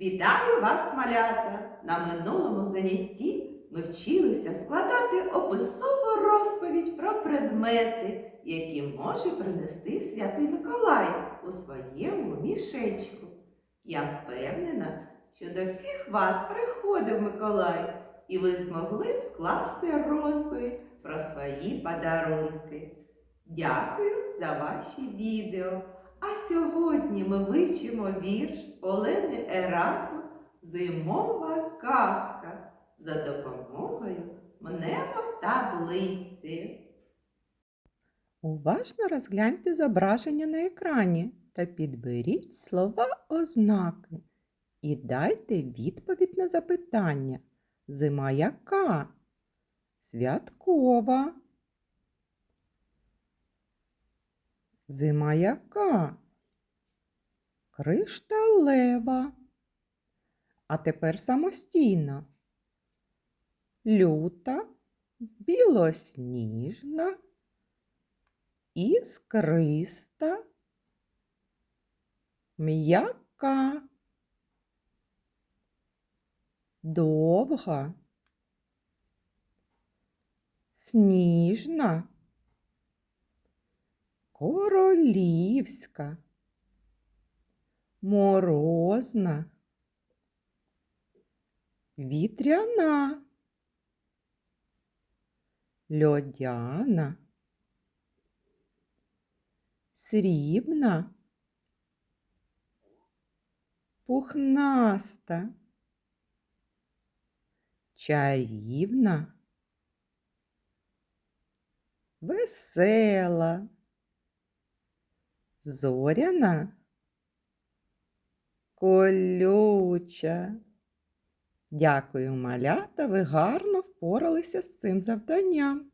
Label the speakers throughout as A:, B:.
A: Вітаю вас, малята! На минулому занятті ми вчилися складати описову розповідь про предмети, які може принести святий Миколай у своєму мішечку. Я впевнена, що до всіх вас приходив Миколай, і ви змогли скласти розповідь про свої подарунки. Дякую за ваші відео. А сьогодні ми вивчимо вірш Олени Ерату Зимова казка за допомогою мнемотаблиці.
B: Уважно розгляньте зображення на екрані та підберіть слова ознаки і дайте відповідь на запитання. Зима яка? Святкова. Зима яка? Кришталева. А тепер самостійно. Люта, білосніжна, іскриста, м'яка, довга, сніжна, королівська, морозна, вітряна, льодяна. Срібна, пухнаста, чарівна, весела, зоряна, колюча. Дякую, малята, ви гарно впоралися з цим завданням.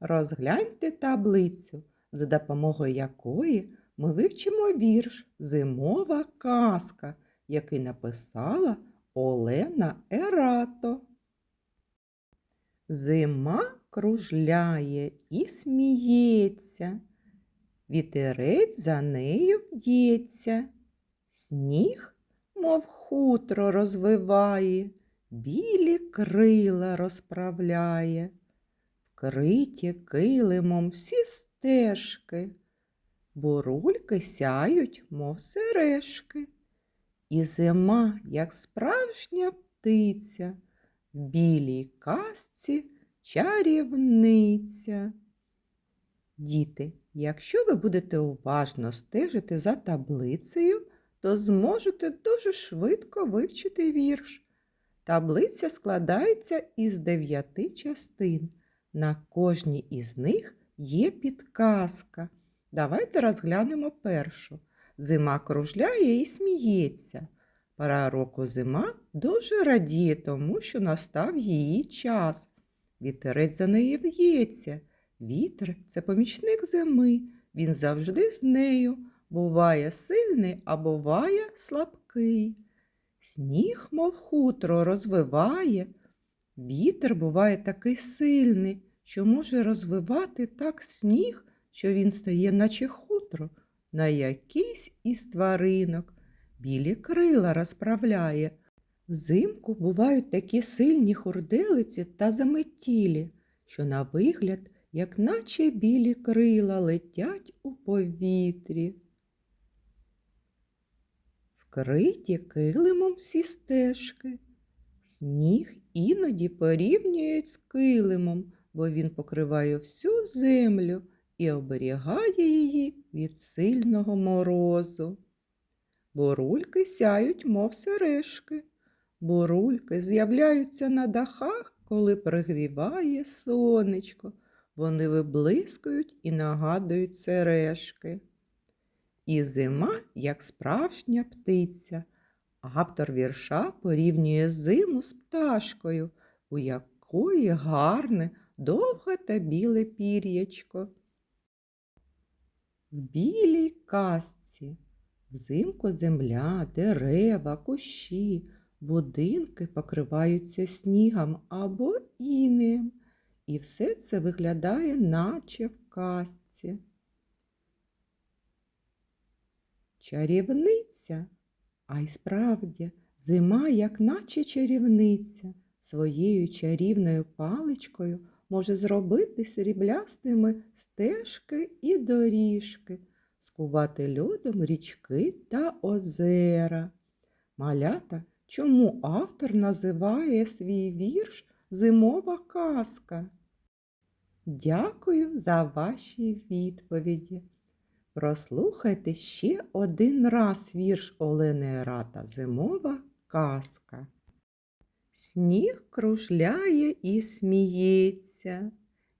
B: Розгляньте таблицю за допомогою якої ми вивчимо вірш Зимова казка, який написала Олена Ерато. Зима кружляє і сміється, вітерець за нею в'ється, сніг, мов хутро розвиває, білі крила розправляє, вкриті килимом всі стежки, бурульки сяють, мов сережки, і зима, як справжня птиця, в білій казці чарівниця. Діти, якщо ви будете уважно стежити за таблицею, то зможете дуже швидко вивчити вірш. Таблиця складається із дев'яти частин. На кожній із них є підказка. Давайте розглянемо першу. Зима кружляє і сміється. Пора року зима дуже радіє тому, що настав її час. Вітерець за неї в'ється. Вітер це помічник зими. Він завжди з нею. Буває сильний, а буває слабкий. Сніг, мов хутро, розвиває. Вітер буває такий сильний, що може розвивати так сніг, що він стає, наче хутро, на якийсь із тваринок. Білі крила розправляє. Взимку бувають такі сильні хурделиці та заметілі, що на вигляд, як наче білі крила летять у повітрі. Вкриті килимом всі стежки. Сніг іноді порівнюють з килимом, бо він покриває всю землю і оберігає її від сильного морозу. Бурульки сяють, мов сережки. Бурульки з'являються на дахах, коли пригріває сонечко. Вони виблискують і нагадують сережки. І зима, як справжня птиця. Автор вірша порівнює зиму з пташкою, у якої гарне, довге та біле пір'ячко. В білій казці взимку земля, дерева, кущі, будинки покриваються снігом або інеєм, і все це виглядає, наче в казці. Чарівниця, а й справді Зима, як наче чарівниця, своєю чарівною паличкою може зробити сріблястими стежки і доріжки, скувати льодом річки та озера. Малята, чому автор називає свій вірш Зимова казка? Дякую за ваші відповіді. Прослухайте ще один раз вірш Олени Рата Зимова казка. Сніг кружляє і сміється,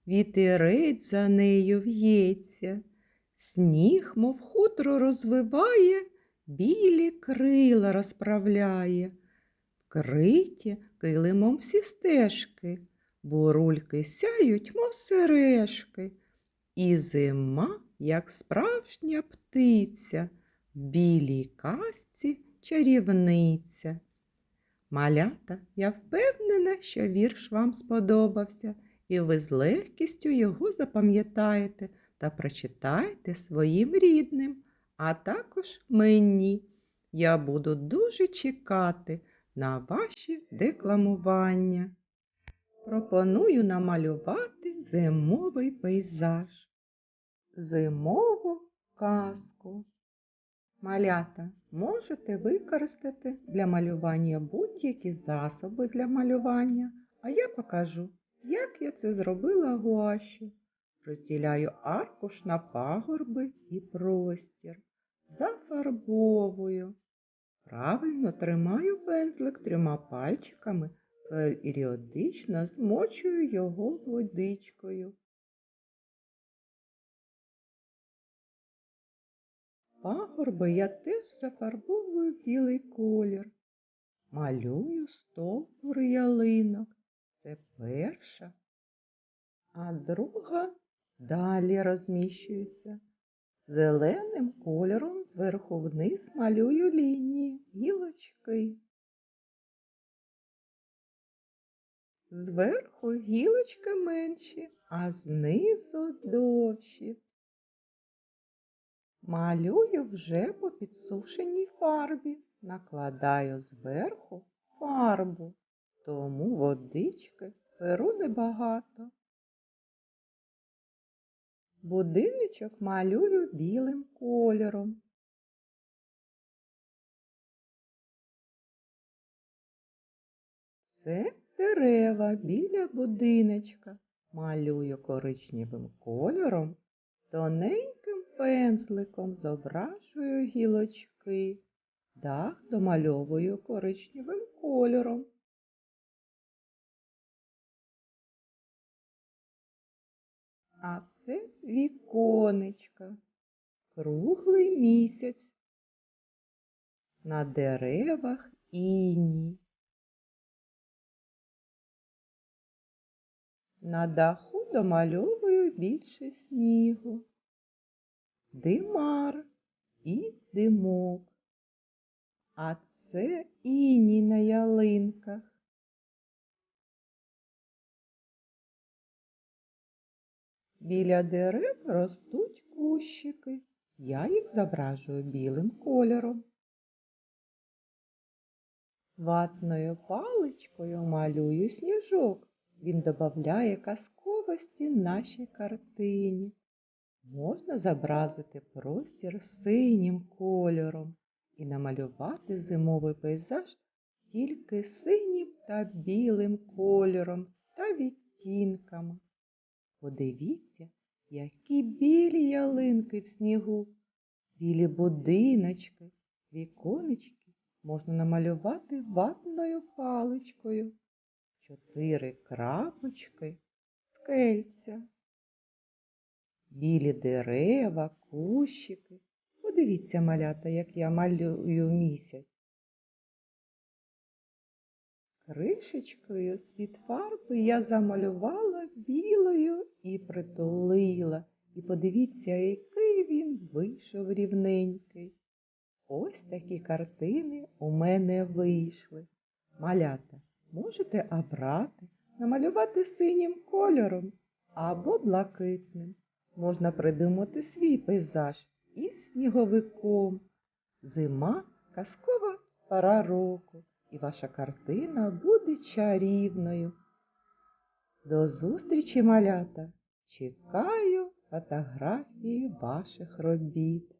B: вітерець за нею в'ється, сніг, мов хутро розвиває, білі крила розправляє, вкриті килимом всі стежки, бурульки сяють, мов сережки, і зима, як справжня птиця, в білій казці чарівниця. Малята, я впевнена, що вірш вам сподобався, і ви з легкістю його запам'ятаєте та прочитаєте своїм рідним, а також мені. Я буду дуже чекати на ваші декламування. Пропоную намалювати зимовий пейзаж. Зимову казку. Малята можете використати для малювання будь-які засоби для малювання, а я покажу, як я це зробила гуашю. Розділяю аркуш на пагорби і простір. Зафарбовую. Правильно тримаю пензлик трьома пальчиками, періодично змочую його водичкою. Пагорби я теж зафарбовую білий колір. Малюю стовбури ялинок. Це перша, а друга далі розміщується. Зеленим кольором зверху вниз малюю лінії, гілочки. Зверху гілочки менші, а знизу довші. Малюю вже по підсушеній фарбі, накладаю зверху фарбу, тому водички беру небагато. Будиночок малюю білим кольором. Це дерева біля будиночка. Малюю коричневим кольором, тоненьким пензликом зображую гілочки, дах домальовую коричневим кольором. А це віконечка, круглий місяць. На деревах іній. На даху домальовую більше снігу, димар і димок. А це іній на ялинках. Біля дерев ростуть кущики. Я їх зображую білим кольором. Ватною паличкою малюю сніжок. Він додає казковості нашій картині. Можна зобразити простір синім кольором і намалювати зимовий пейзаж тільки синім та білим кольором та відтінками. Подивіться, які білі ялинки в снігу, білі будиночки, віконечки можна намалювати ватною паличкою, чотири крапочки, скельця, білі дерева, кущики. Подивіться, малята, як я малюю місяць. Кришечкою з-під фарби я замалювала білою і притулила. І подивіться, який він вийшов рівненький. Ось такі картини у мене вийшли. Малята, можете обрати, намалювати синім кольором або блакитним. Можна придумати свій пейзаж із сніговиком. Зима казкова пора року. і ваша картина буде чарівною. До зустрічі, малята! Чекаю фотографії ваших робіт.